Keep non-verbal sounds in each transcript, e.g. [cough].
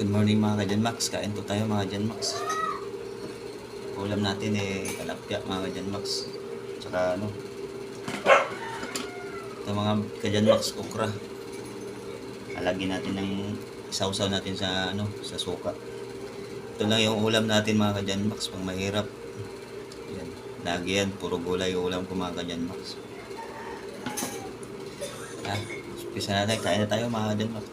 Good morning mga kadyan Max. Kain po tayo mga kadyan Max. Ulam natin eh kalapya mga kadyan Max. Tsaka ano. Ito mga kadyan Max okra. Alagyan natin ng sausaw natin sa ano sa suka. Ito lang yung ulam natin mga kadyan Max pang mahirap. Yan. Lagi yan. Puro gulay yung ulam ko mga kadyan Max. Ah, umpisa natin. Kain na tayo mga kadyan Max.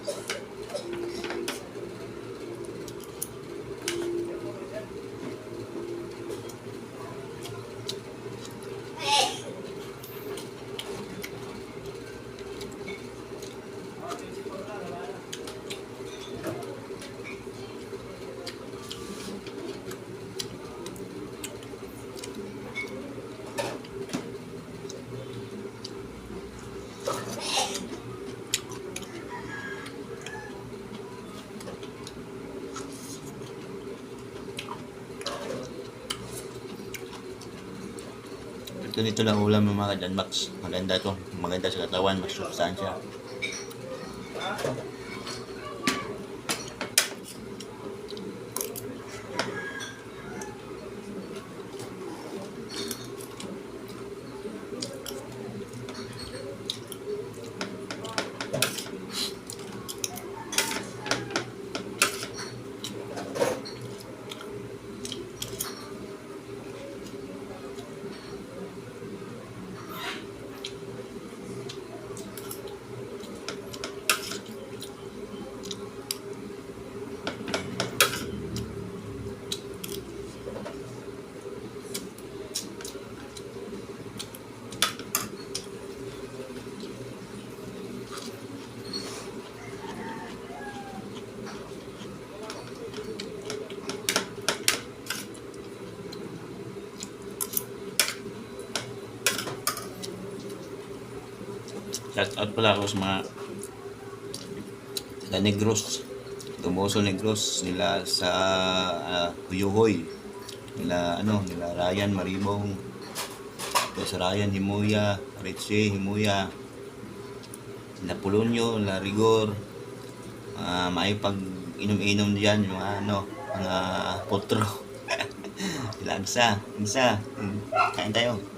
Ito nito lang ulam ng mga kadyan Max. Maganda to. Maganda sa katawan. Mas sustansya. Shout out pala ako sa mga sa Negros. Dumoso Negros nila sa uh, Huyuhoy. Nila ano, nila Ryan Maribong. Tapos Ryan Himuya, Richie Himuya. Nila Polonio, nila Rigor. Uh, may pag inom-inom diyan yung ano, mga potro. [laughs] Sila isa, isa. Kain tayo.